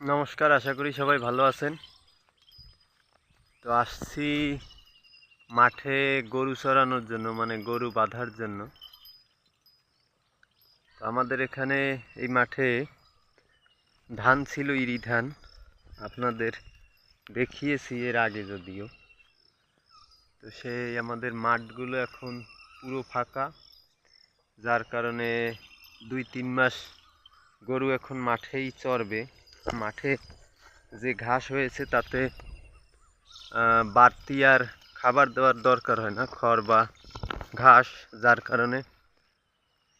নমস্কার, আশা করি সবাই ভালো আছেন। তো আসছি মাঠে গরু চড়ানোর জন্য মানে গরু বাঁধার জন্য। তো আমাদের এখানে এই মাঠে ধান ছিল, ইরি ধান। আপনাদের দেখিয়েছি এর আগে যদিও। তো সেই আমাদের মাঠগুলো এখন পুরো ফাঁকা। যার কারণে দুই তিন মাস গরু এখন মাঠেই চরবে মাঠে যে ঘাস হয়েছে তাতে বাড়তি আর খাবার দেওয়ার দরকার হয় না। খড় বা ঘাস, যার কারণে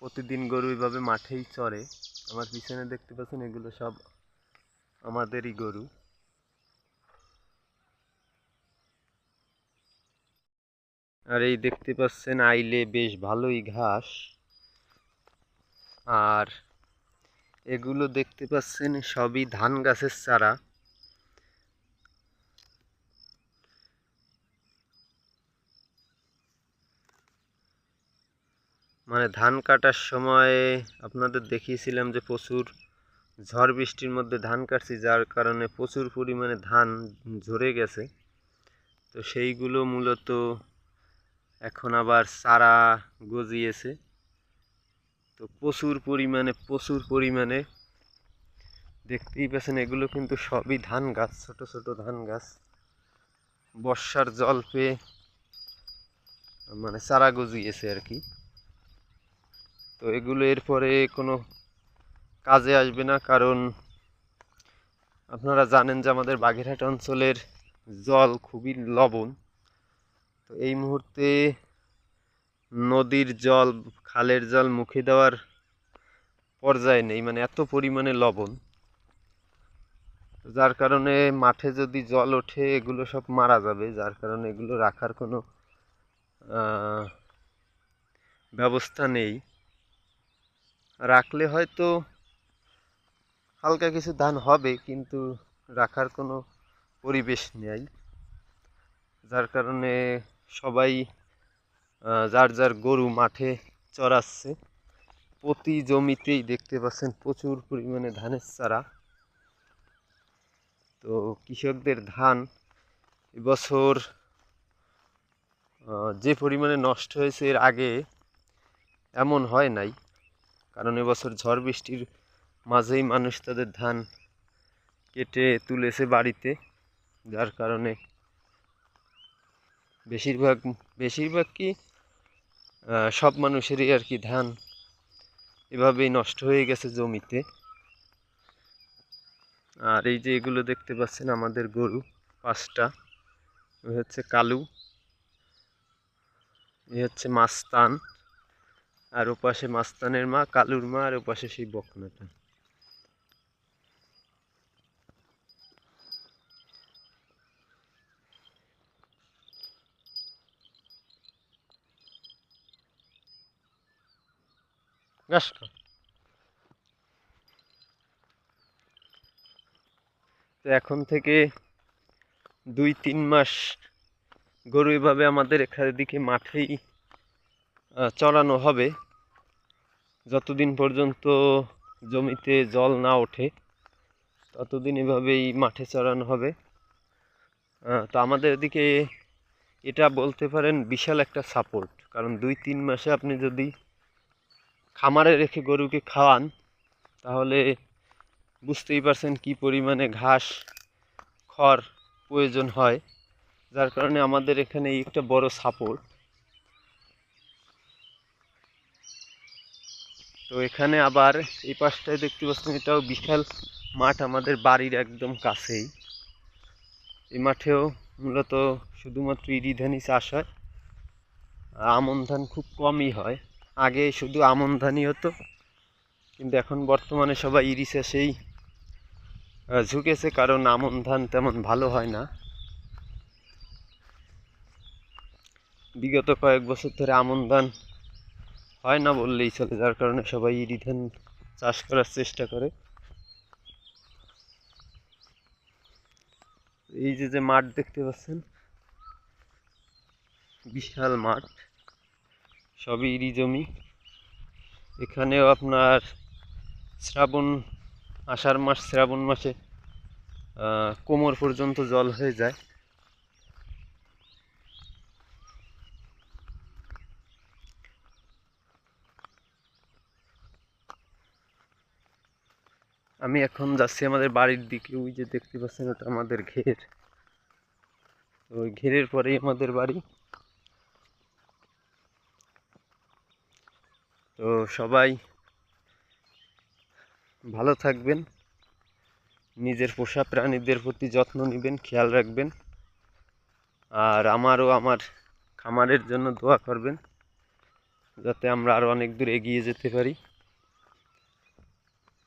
প্রতিদিন গরু এইভাবে মাঠেই চরে আমার পিছনে দেখতে পাচ্ছেন, এগুলো সব আমাদেরই গরু। আর এই দেখতে পাচ্ছেন, আইলে বেশ ভালোই ঘাস। আর এগুলো দেখতে পাচ্ছেন, সবই ধান গাছের চারা। মানে ধান কাটার সময় আপনাদের দেখিয়েছিলাম যে প্রচুর ঝড় বৃষ্টির মধ্যে ধান কাটছি, যার কারণে প্রচুর পরিমাণে ধান ঝরে গেছে। তো সেইগুলো মূলত এখন আবার চারা গজিয়েছে। তো প্রচুর পরিমাণে প্রচুর পরিমাণে দেখতেই পাচ্ছেন এগুলো কিন্তু সবই ধান গাছ, ছোট ছোট ধান গাছ। বর্ষার জল পেয়ে মানে চারা গজিয়েছে আর কি। তো এগুলো এরপরে কোনো কাজে আসবে না, কারণ আপনারা জানেন যে আমাদের বাগেরহাট অঞ্চলের জল খুবই লবণ। তো এই মুহূর্তে নদীর জল, খালের জল মুখে দেওয়ার পর্যায়ে নেই মানে এত পরিমাণে লবণ। যার কারণে মাঠে যদি জল ওঠে, এগুলো সব মারা যাবে। যার কারণে এগুলো রাখার কোনো ব্যবস্থা নেই। রাখলে হয়তো হালকা কিছু ধান হবে, কিন্তু রাখার কোনো পরিবেশ নেই। যার কারণে সবাই যার যার গরু মাঠে চড়াচ্ছে, প্রতি জমিতেই দেখতে পাচ্ছেন প্রচুর পরিমাণে ধানের চারা। তো কৃষকদের ধান এবছর যে পরিমাণে নষ্ট হয়েছে এর আগে এমন হয় নাই, কারণ এবছর ঝড় বৃষ্টির মাঝেই মানুষ তাদের ধান কেটে তুলেছে বাড়িতে, যার কারণে বেশিরভাগ বেশিরভাগ কি সব মানুষেরই আর কি ধান এভাবেই নষ্ট হয়ে গেছে জমিতে। আর এই যে এগুলো দেখতে পাচ্ছেন আমাদের গরু, পাঁচটা। এ হচ্ছে কালু, এ হচ্ছে মাস্তান, আর ওপাশে মাস্তানের মা, কালুর মা, আর ওপাশে সেই বকনাটা। ঘাস তো এখন থেকে দুই, তিন মাস গরু এভাবে আমাদের এখানে দিকে মাঠেই চড়ানো হবে। যতদিন পর্যন্ত জমিতে জল না ওঠে, ততদিন এভাবেই মাঠে চড়ানো হবে। তো আমাদের এদিকে এটা বলতে পারেন বিশাল একটা সাপোর্ট কারণ দুই, তিন মাসে আপনি যদি খামারে রেখে গরুকে খাওয়ান, তাহলে বুঝতেই পারছেন কি পরিমাণে ঘাস, খড় প্রয়োজন হয়, যার কারণে আমাদের এখানে একটা বড় সাপোর্ট। তো এখানে আবার এই পাশটায় দেখতে পাচ্ছেন, এটাও বিশাল মাঠ, আমাদের বাড়ির একদম কাছেই। এই মাঠেও মূলত শুধুমাত্র ইরি ধানই চাষ হয়, আমন ধান খুব কমই হয়। আগে শুধু আমন ধানই হতো কিন্তু এখন বর্তমানে সবাই ইরি চাষেই আহ, ঝুঁকেছে কারণ আমন ধান তেমন ভালো হয় না। বিগত কয়েক বছর ধরে আমন ধান হয় না বললেই চলে যার কারণে সবাই ইরি ধান চাষ করার চেষ্টা করে। এই যে যে মাঠ দেখতে পাচ্ছেন বিশাল মাঠ। সবই ইরি জমি। এখানেও আপনার শ্রাবণ, আষাঢ় মাস, শ্রাবণ মাসে কোমর পর্যন্ত জল হয়ে যায়। আমি এখন যাচ্ছি আমাদের বাড়ির দিকে, ওই যে দেখতে পাচ্ছেন ওটা আমাদের ঘের। ওই ঘেরের পরেই আমাদের বাড়ি। তো সবাই ভালো থাকবেন। নিজের পোষা প্রাণীদের প্রতি যত্ন নেবেন, খেয়াল রাখবেন। আর আমারও আমার খামারের জন্য দোয়া করবেন, যাতে আমরা আরও অনেক দূর এগিয়ে যেতে পারি।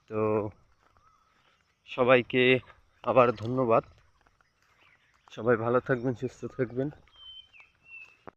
তো সবাইকে আবার ধন্যবাদ। সবাই ভালো থাকবেন, সুস্থ থাকবেন।